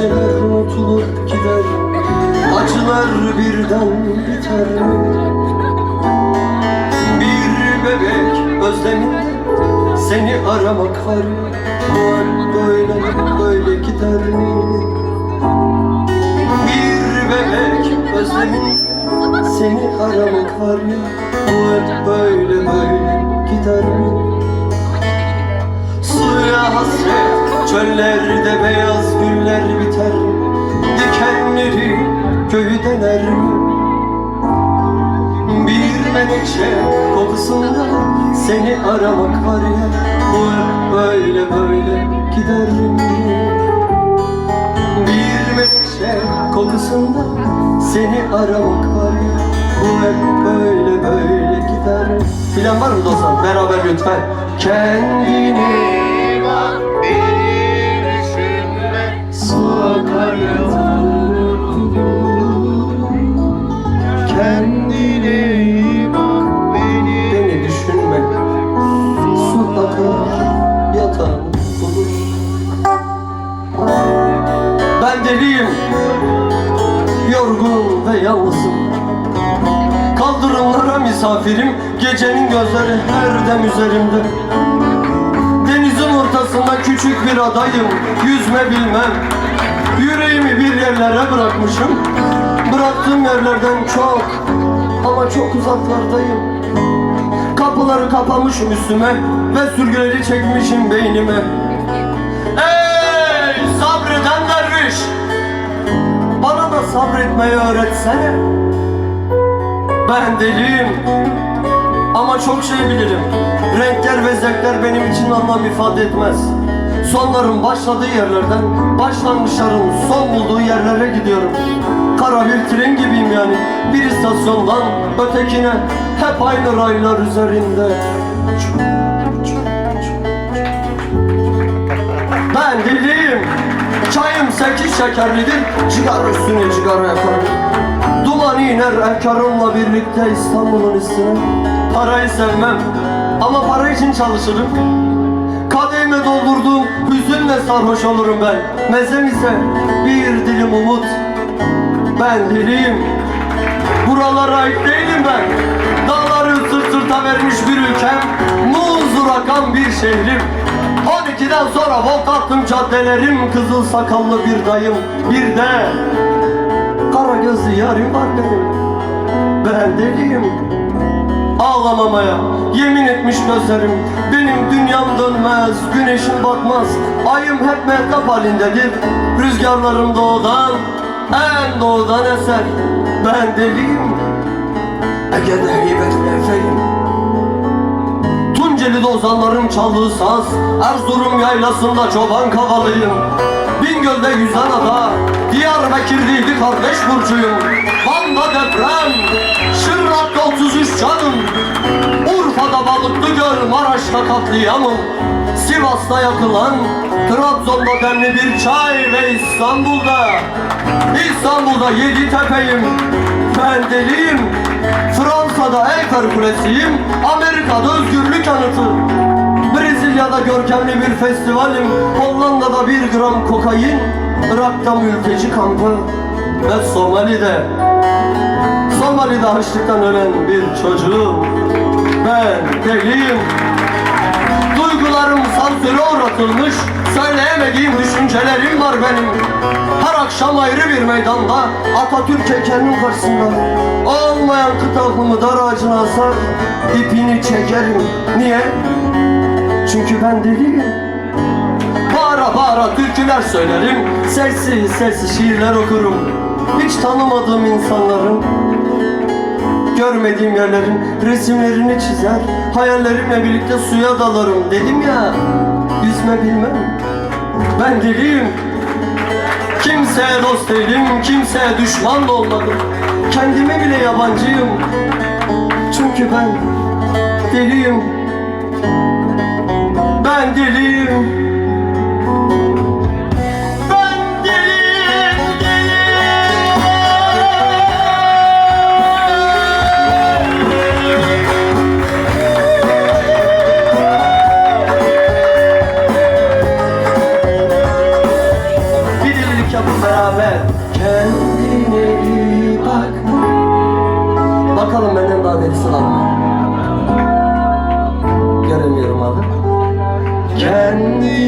Geceler unutulup gider Acılar birden biter? Bir bebek özleminde Seni aramak var Bu hep böyle böyle gider mi? Bir bebek özleminde Seni aramak var ya Bu hep böyle böyle gider mi? Suya hasret çöllerde beyaz güller biter Dikenleri köyü dener mi? Bir menekşe kokusunda seni aramak var ya Bu böyle böyle gider mi? Bir menekşe kokusunda seni aramak var ya Bu hep böyle böyle gider? Bilen var mı dostlar? Beraber lütfen Kendini ve yalnızım. Kaldırımlara misafirim Gecenin gözleri her dem üzerimde. Denizin ortasında küçük bir adayım Yüzme bilmem. Yüreğimi bir yerlere bırakmışım. Bıraktığım yerlerden çok Ama çok uzaklardayım. Kapıları kapamışım üstüme Ve sürgüleri çekmişim beynime. Ey sabreden derviş Bana sabretmeyi öğretsene. Ben deliyim. Ama çok şey bilirim. Renkler ve zevkler benim için anlam ifade etmez. Sonların başladığı yerlerden Başlangıçların son bulduğu yerlere gidiyorum. Kara bir tren gibiyim yani. Bir istasyondan ötekine Hep aynı raylar üzerinde. Ben deliyim sekiz şekerlidir Cigar üstüne cigara yakarım Duman iner efkarımla birlikte İstanbul'un üstüne. Parayı sevmem Ama para için çalışırım. Kadehime doldurduğum hüzünle sarhoş olurum ben. Mezem ise bir dilim umut Ben deliyim. Buralara ait değilim ben 12'den sonra volt attım caddelerim Kızıl sakallı bir dayım Bir de Kara gözlü yarim var benim. Ben deliyim. Ağlamamaya yemin etmiş gözlerim. Benim dünyam dönmez, güneşim batmaz. Ayım hep mehtap halindedir. Rüzgarlarım doğudan, en doğudan eser. Ben deliyim. Ege'de heybetli efeyim Tunceli'de ozanların çaldığı saz Erzurum yaylasında çoban kavalıyım. Bingöl'de yüzen ada Diyarbakır'daydı kardeş burcuyum. Van'da deprem Şırnak'ta 33 canım. Urfa'da balıklı göl Maraş'ta katliamım. Sivas'ta yakılan Trabzon'da demli bir çay ve İstanbul'da İstanbul'da yedi tepeyim. Ben deliyim Fransa'da Eyfel Kulesi'yim. Amerika'da özgürlük anıtı. Brezilya'da görkemli bir festivalim. Hollanda'da bir gram kokain. Irak'ta mülteci kampı. Ve Somali'de Somali'de açlıktan ölen bir çocuğum Ben deliyim. Duygularım sansüre uğratılmış. Söyleyemediğim düşüncelerim var benim. Her akşam ayrı bir meydanda Atatürk heykelinin karşısında Aklımı dar ağacına asar ipini çekerim. Niye? Çünkü ben deliyim. Bağıra bağıra türküler söylerim Sessiz sessiz şiirler okurum. Hiç tanımadığım insanların Görmediğim yerlerin resimlerini çizer Hayallerimle birlikte suya dalarım Dedim ya. Yüzme bilmem. Ben deliyim Kimseye dost değilim Kimseye düşman da olmadım. Kendime bile yabancıyım. Çünkü ben deliyim. Ben deliyim kitabım beraber Kendine iyi bak Bakalım benden daha delisi var mı? Göremiyorum abi Kendine